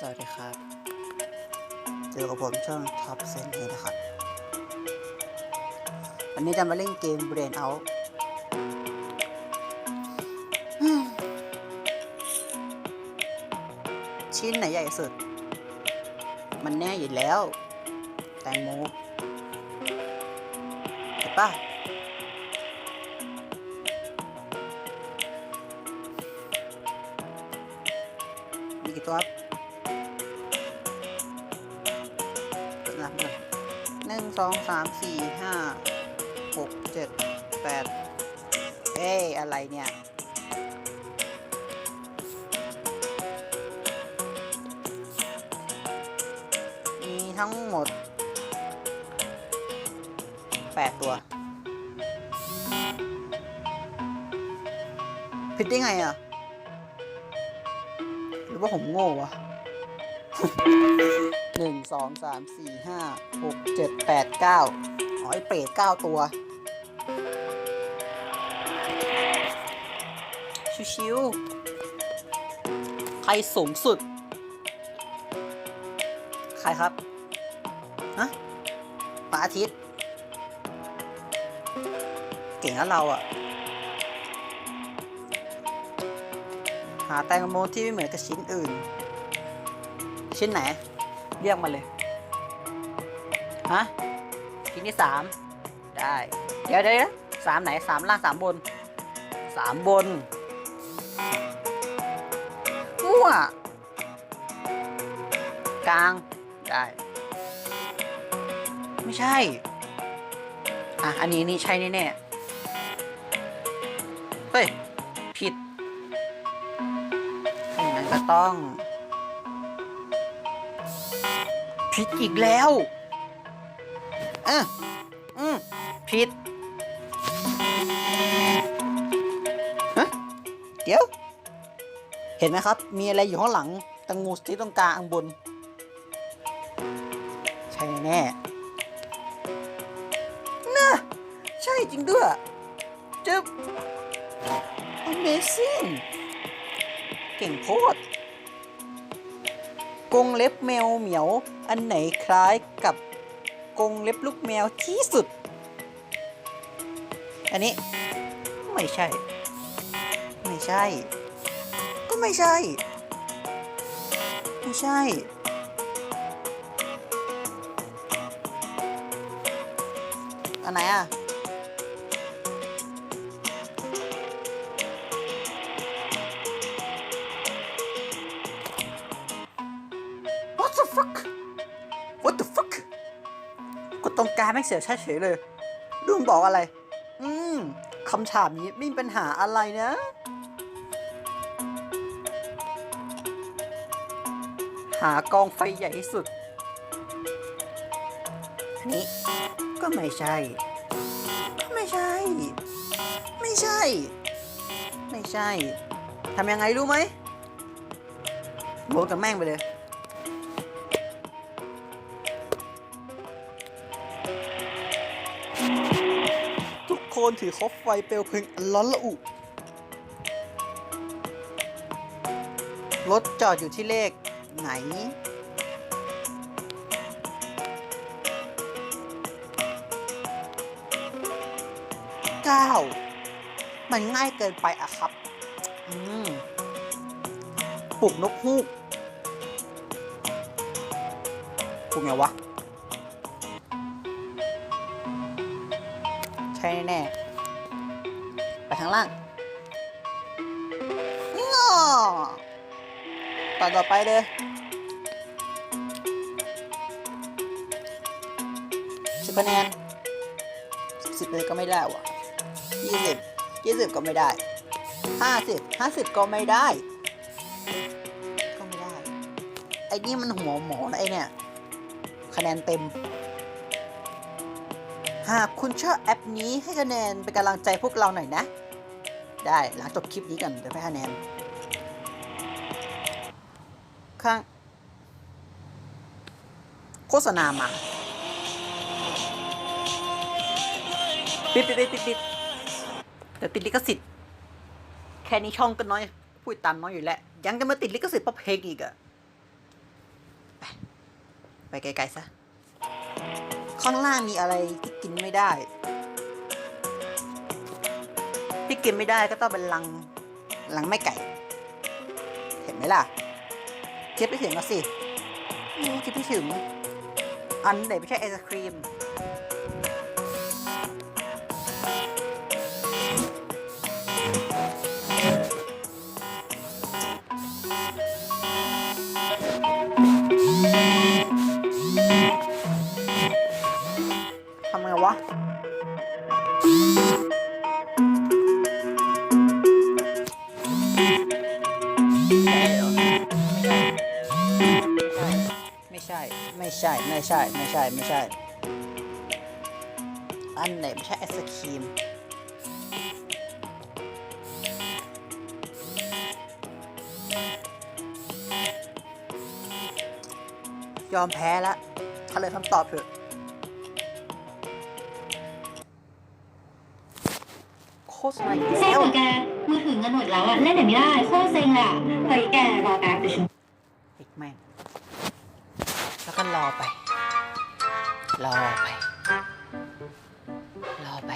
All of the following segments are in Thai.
สวัสดีครับ เจอกับผมช่องท็อปเซนเนะครับ วันนี้จะมาเล่นเกม Brain Out อืมชิ้นไหนใหญ่สุด มันแน่อยู่แล้ว แตงโมเห็นปะ สองสามสี่ห้าหกเจ็ดแปดเอ้ยอะไรเนี่ยมีทั้งหมดแปดตัว ผิดได้ไงอะ หรือว่าผมโง่วะ หนึ่งสองสามสี่ห้าหกเจ็ดแปดเก้าอ๋อไอเปรตเก้าตัว ชิวๆใครสูงสุด ใครครับ ฮะปาอาทิตย์ เก่งแล้วเราอะหาแตงโมที่ไม่เหมือนกับชิ้นอื่น ชิ้นไหน เรียกมาเลย ฮะชิ้นที่สามได้ เดี๋ยวเดี๋ยวสามไหนสามล่างสามบนสามบนมั่วกลาง ได้ ไม่ใช่ อะ อันนี้นี่ใช่แน่ๆเฮ้ย ผิดอย่างนั้นก็ต้อง ผิดอีกแล้วเอออืมผิดฮะเดี๋ยว เห็นไหมครับ มีอะไรอยู่ข้างหลังตังงูที่ตรงกลางอังบน ใช่แน่ๆน่ะใช่จริงด้วยจึ๊บ Amazing เก่งโพดกรงเล็บแมวเหมียว อันไหนคล้ายกับกรงเล็บลูกแมวที่สุด อันนี้ ไม่ใช่ ไม่ใช่ ก็ไม่ใช่ ไม่ใช่ อันไหนอะ ตรงกลางไม่เสียชาเฉยเลยดูมนบอกอะไร อืมคำถามนี้ไม่มีปัญหาอะไรนะหากองไฟใหญ่ที่สุดนนี้ก็ไม่ใช่ ไม่ใช่ ไม่ใช่ ไม่ใช่ ทำยังไงรู้ไหมโบนกับแม่งไปเลย คนถือคบไฟเปลวเพลิงอันร้อนละอุ รถจอดอยู่ที่เลขไหน เก้า มันง่ายเกินไปอะครับ อืมปลุกนกฮูกปลุกไงวะ ช่แน่ๆไปทางล่างงอตอนต่อไปเลยสิบคะแนนสิบเลยก็ไม่ได้วะยี่สิบยี่สิบก็ไม่ได้ห้าสิบห้าสิบก็ไม่ได้ ก็ไม่ได้ ไอ้นี่มันหัวหมอนะไอเนี่ย คะแนนเต็ม หากคุณชอบแอปนี้ให้คะแนนเป็นกำลังใจพวกเราหน่อยนะ ได้หลังจบคลิปนี้กันเดี๋ยวให้คะแนนข้างโฆษณามาปิดปิดปิดปิดปิดเดี๋ยวติดลิขสิทธิ์แค่นี้ช่องก็น้อย พูดตามน้อยอยู่แล้ว ยังจะมาติดลิขสิทธิ์เพราะเพลงอีกอะไปไกลๆซะ ข้างล่างมีอะไรที่กินไม่ได้ ที่กินไม่ได้ก็ต้องเป็นลังลังไม่ไก่ เห็นไหมล่ะเทียบไปถึงก็สิเทียบไปถึง อันไหนไม่ใช่ไอศครีม ไม่ใช่ไม่ใช่ ไม่ใช่ ไม่ใช่ ไม่ใช่ อันไหนไม่ใช่ไอศครีม ยอมแพ้แล้วเฉลยคำตอบเถอะโฆษณาอีกเซ็งแล้วเหรอแกมือถือเงินหมดแล้วอะเล่นแบบไม่ได้โคตรเซ็งเลยอะเฮ้ยแกรอแป๊บเดี๋ยวฉันปิดแม่งแล้วก็ รอไป รอไป รอไป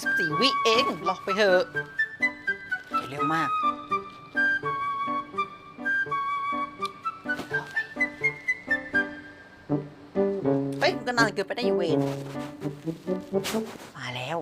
สิบสี่วิเอง รอไปเถอะอย่าเร็วมาก รอไป เฮ้ยมันก็นานเกินไปได้อยู่เวนมาแล้ว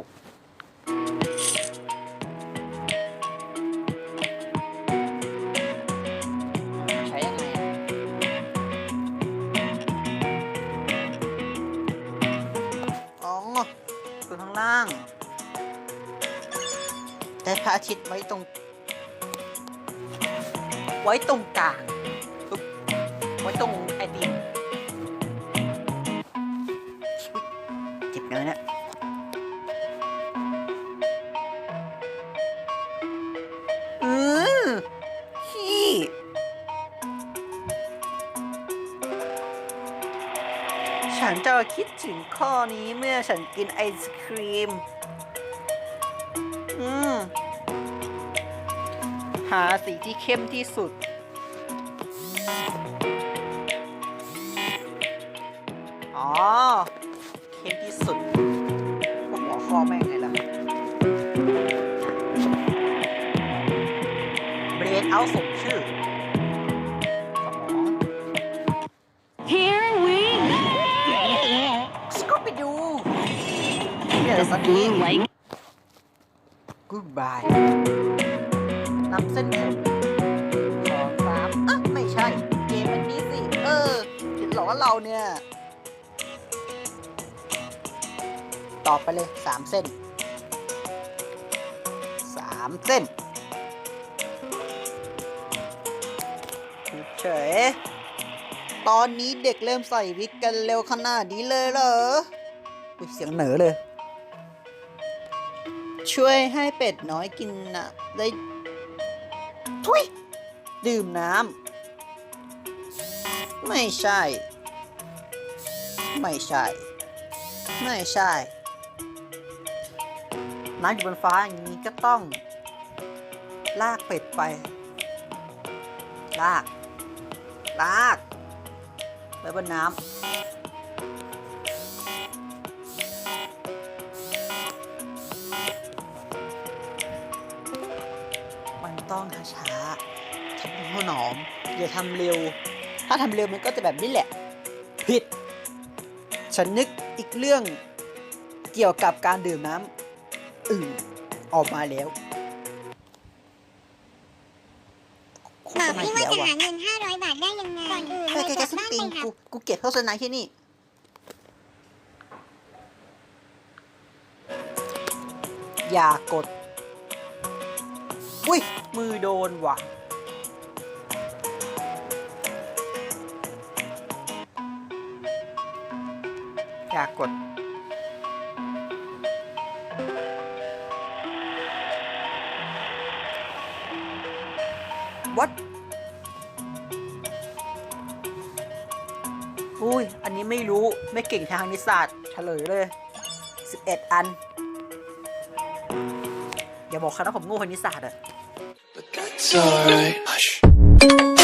อาทิตย์ไว้ตรง ไว้ตรงกลางปึ๊บไว้ตรงไอติมอุ๊ยเจ็บเลยเนี่ยอือขี้ฉันจะคิดถึงข้อนี้เมื่อฉันกินไอศครีม อืมหาสีที่เข้มที่สุด อ๋อ เข้มที่สุดพวกหัวข้อแม่งไงล่ะ เบรดเอาสมชื่อสมอง Here we สก็ไปดูเดี๋ยวสักที like Goodbye นำเส้นสองสามอะไม่ใช่ เกมอันนี้สิ เออเห็นหรอว่าเราเนี่ยต่อไปเลยสามเส้นสามเส้นเฉยตอนนี้เด็กเริ่มใส่วิกกันเร็วขนาดนี้เลยเหรอเสียงเหนือเลย ช่วยให้เป็ดน้อยกินนะได้ ทุย ดื่มน้ำ ไม่ใช่ ไม่ใช่ ไม่ใช่ น้ำอยู่บนฟ้าอย่างนี้ก็ต้อง ลากเป็ดไป ลาก ลากไว้บนน้ำ ต้องช้าๆทำหัวหนอมอย่าทำเร็ว ถ้าทำเร็วมันก็จะแบบนี้แหละ ผิด ฉันนึกอีกเรื่องเกี่ยวกับการดื่มน้ำอื่นออกมาแล้วบอกพี่ว่าจะว่ะหาเงิน500บาทได้ยังไงก่อนอื่นเฮ้ยเลยแกกลับส้นบ้านตีไปนครักูบกูเกลียดโฆษณาที่นี่ อย่ากด อุ้ย มือโดนว่ะ อย่ากด วัด อุ้ย อันนี้ไม่รู้ ไม่เก่งทางนิสสัตเฉลยเลย 11 อัน อย่าบอกคณะผมโง่คณิตศาสตร์อะ It's alright. Hush.